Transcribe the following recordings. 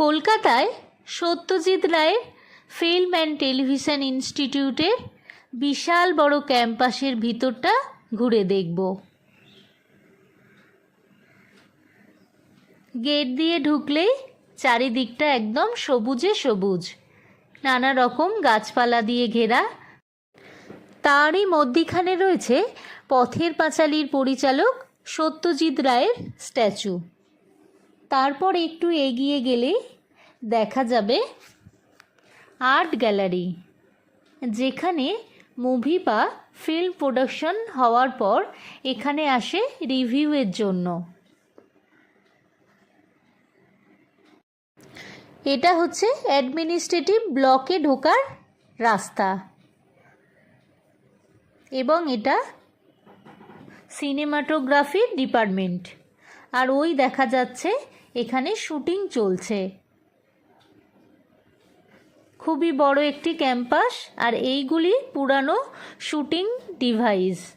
কলকাতায় সত্যজিৎ রায়ের film and television ইনস্টিটিউটে বিশাল বড় ক্যাম্পাসের ভিতরটা ঘুরে দেখব। গেট দিয়ে ঢুকলেই চারিদিকটা একদম সবুজে সবুজ। নানা রকম গাছপালা দিয়ে ঘেরা। তারই মধ্যিখানে রয়েছে পথের পাঁচালীর পরিচালক সত্যজিৎ রায়ের স্ট্যাচু। তারপর একটু এগিয়ে গেলে দেখা যাবে আর্ট গ্যালারি, যেখানে মুভি বা ফিল্ম প্রোডাকশন হওয়ার পর এখানে আসে রিভিউয়ের জন্য। এটা হচ্ছে অ্যাডমিনিস্ট্রেটিভ ব্লকে ঢোকার রাস্তা এবং এটা সিনেমাটোগ্রাফি ডিপার্টমেন্ট। আর ওই দেখা যাচ্ছে এখানে শুটিং চলছে। খুবই বড় একটি ক্যাম্পাস আর এইগুলি পুরানো শুটিং ডিভাইস।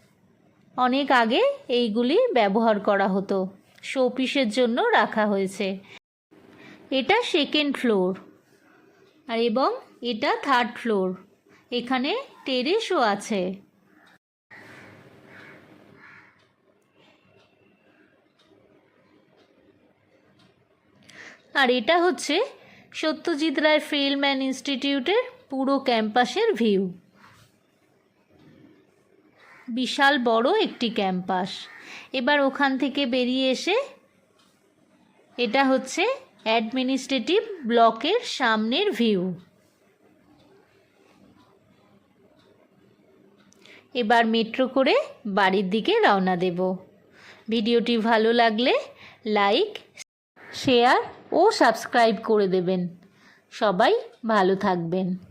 অনেক আগে এইগুলি ব্যবহার করা হতো, শোপিসের জন্য রাখা হয়েছে। এটা সেকেন্ড ফ্লোর আর এবং এটা থার্ড ফ্লোর এখানে টেরেসও আছে। আর এটা হচ্ছে সত্যজিৎ রায় ফিল্ম অ্যান্ড ইনস্টিটিউটের পুরো ক্যাম্পাসের ভিউ। বিশাল বড় একটি ক্যাম্পাস। এবার ওখান থেকে বেরিয়ে এসে এটা হচ্ছে অ্যাডমিনিস্ট্রেটিভ ব্লকের সামনের ভিউ। এবার মেট্রো করে বাড়ির দিকে রওনা দেব। ভিডিওটি ভালো লাগলে লাইক শেয়ার ও সাবস্ক্রাইব করে দেবেন। সবাই ভালো থাকবেন।